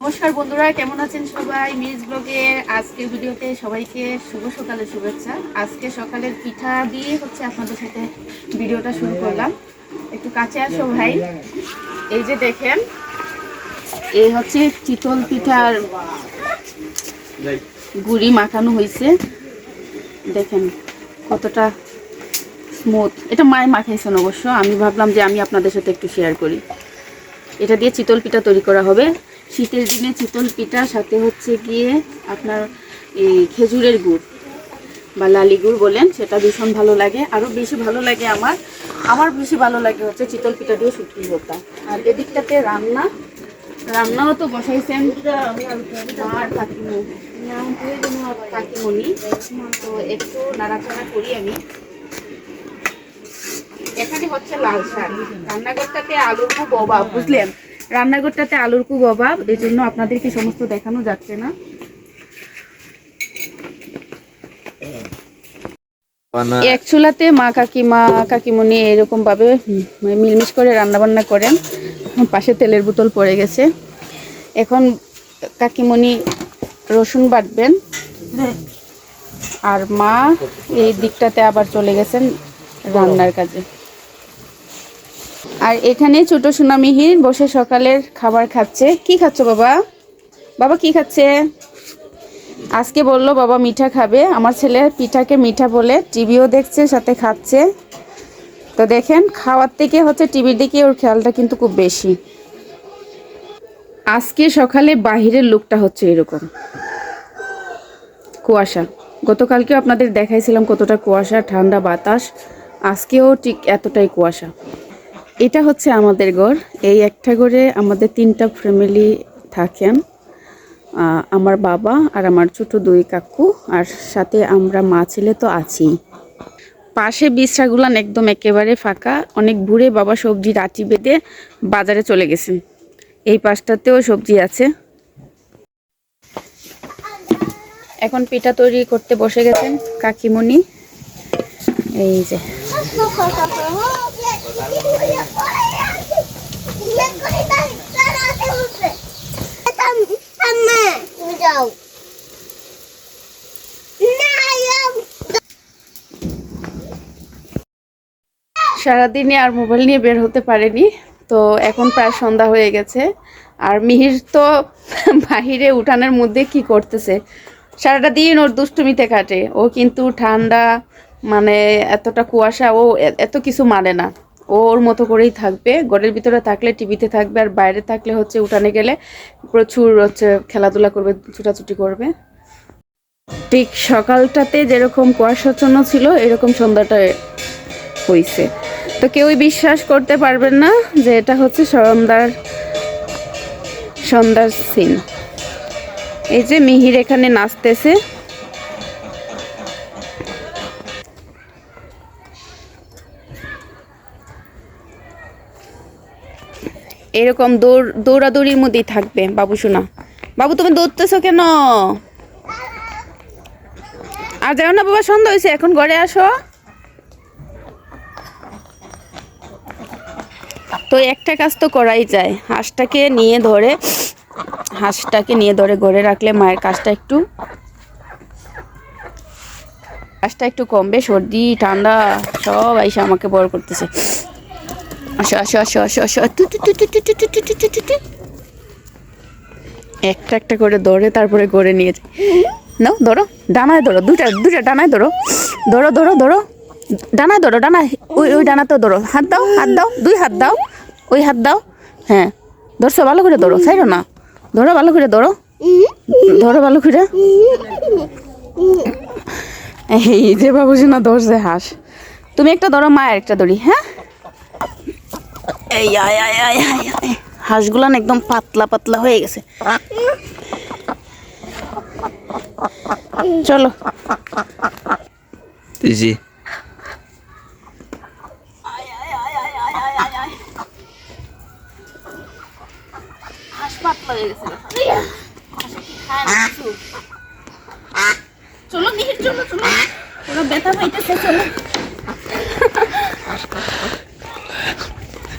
নমস্কার বন্ধুরা, কেমন আছেন সবাই? মিস ব্লগের আজকের ভিডিওতে সবাইকে শুভ সকালের শুভেচ্ছা। আজকে সকালের পিঠা দিয়ে হচ্ছে আপনাদের সাথে ভিডিওটা শুরু করলাম। একটু কাছে আসো ভাই। এই যে দেখেন, এই হচ্ছে চিতল পিঠার গুড়ি মাখানো হয়েছে। দেখেন কতটা স্মুথ এটা মায় মাখাইছেন অবশ্য, আমি ভাবলাম যে আমি আপনাদের সাথে একটু শেয়ার করি। এটা দিয়ে চিতল পিঠা তৈরি করা হবে। শীতের দিনে চিতল পিঠা, সাথে হচ্ছে গিয়ে আপনার এই খেজুরের গুড় বা লালি গুড় বলেন, সেটা ভীষণ ভালো লাগে। আরও বেশি ভালো লাগে আমার আমার বেশি ভালো লাগে হচ্ছে চিতল পিঠা দিয়ে শুটকি ভর্তা আর এদিকটাতে রান্না, রান্নাও তো বসাইছেন আর কাকিমু কাকিমণি। তো একটু নাড়াচাড়া করি আমি। এখানে হচ্ছে লাল শাক। রান্নাঘরটাতে আলুর খুব অভাব, বুঝলেন? রান্নাঘরটাতে আলুর খুব অভাব এই জন্য আপনাদেরকে সমস্ত দেখানো যাচ্ছে না। এক চুলাতে মা কাকিমা কাকিমণি এরকম ভাবে মিলমিশ করে রান্না বান্না করেন। পাশে তেলের বোতল পড়ে গেছে। এখন কাকিমণি রসুন বাটবেন। আর মা এই দিকটাতে আবার চলে গেছেন রান্নার কাজে। আর এখানে ছোট সোনা মিহির বসে সকালের খাবার খাচ্ছে। কি খাচ্ছ বাবা? বাবা কি খাচ্ছে? আজকে বলল বাবা মিঠা খাবে। আমার ছেলে পিঠাকে মিঠা বলে টিভিও দেখছে, সাথে খাচ্ছে। তো দেখেন, খাওয়ার থেকে হচ্ছে টিভির দিকে ওর খেয়ালটা কিন্তু খুব বেশি। আজকে সকালে বাহিরের লুকটা হচ্ছে এরকম। কুয়াশা। গতকালকেও আপনাদের দেখাইছিলাম কতটা কুয়াশা, ঠান্ডা বাতাস। আজকেও ঠিক এতটাই কুয়াশা। এটা হচ্ছে আমাদের ঘর। এই একটা ঘরে আমাদের তিনটা ফ্যামিলি থাকেন। আমার বাবা আর আমার ছোট দুই কাকু আর সাথে আমরা মা ছেলে তো আছি। পাশে বিশ্রাগুলান একদম একেবারে ফাঁকা। অনেক ভুরে বাবা সবজি রাটি বেঁধে বাজারে চলে গেছেন। এই পাশটাতেও সবজি আছে। এখন পিঠা তৈরি করতে বসে গেছেন কাকিমণি। এই যে। সারাদিনে আর মোবাইল নিয়ে বের হতে পারেনি, তো এখন প্রায় সন্ধ্যা হয়ে গেছে। আর মিহির তো বাহিরে উঠানের মধ্যে কি করতেছে? সারাটা দিন ওর দুষ্টুমিতে কাটে। ও কিন্তু ঠান্ডা মানে এতটা কুয়াশা, ও এত কিছু মানে না। ওর মতো করেই থাকবে। ঘরের ভিতরে থাকলে টিভিতে থাকবে আর বাইরে থাকলে হচ্ছে উঠানে গেলে প্রচুর হচ্ছে খেলাধুলা করবে, ছুটাছুটি করবে। ঠিক সকালটাতে যেরকম কুয়াশাচ্ছন্ন ছিল, এরকম সন্ধ্যাটা হইছে। তো কেউই বিশ্বাস করতে পারবেন না যে এটা হচ্ছে সন্ধ্যার সন্ধ্যার সিন এই যে মিহির এখানে নাচতেছে। এরকম দৌড়, দৌড়াদৌড়ির মধ্যেই থাকবে, বাবু শোনা। বাবু, তুমি দৌড়তেছো কেন? আর যাও না, বাবা, সন্ধ্যা হয়েছে, এখন ঘরে আসো। তো একটা কাজ তো করাই যায়, হাঁসটাকে নিয়ে ধরে, হাঁসটাকে নিয়ে ধরে ঘরে রাখলে মায়ের কাজটা একটু কাজটা একটু কমবে, সর্দি, ঠান্ডা, সব আইসা আমাকে বড় করতেছে। আসো আসো আসো আসো আসো একটা একটা করে দৌড়ে তারপরে গড়ে নিয়ে নাও ধরো ডানায় ধরো দুটা দুটা ডানায় ধরো ধরো ধরো ধরো ডানায় ধরো ডানায় ওই ওই ডানাতেও ধরো হাত দাও হাত দাও দুই হাত দাও ওই হাত দাও হ্যাঁ ধরছো ভালো করে ধরো সাইড না ধরো ভালো করে ধরো ধরো ভালো করে এই যে বাবুসোনা ধরছে হাঁস তুমি একটা ধরো মায়ের একটা দড়ি হ্যাঁ এই আয় আয় আয় আয় আয় হাঁসগুলান একদম পাতলা পাতলা হয়ে গেছে চলো জি হাঁস পাতলা হয়ে গেছে চলো মিহির চলো চলো ওরা ব্যথা পাইতেছে চলো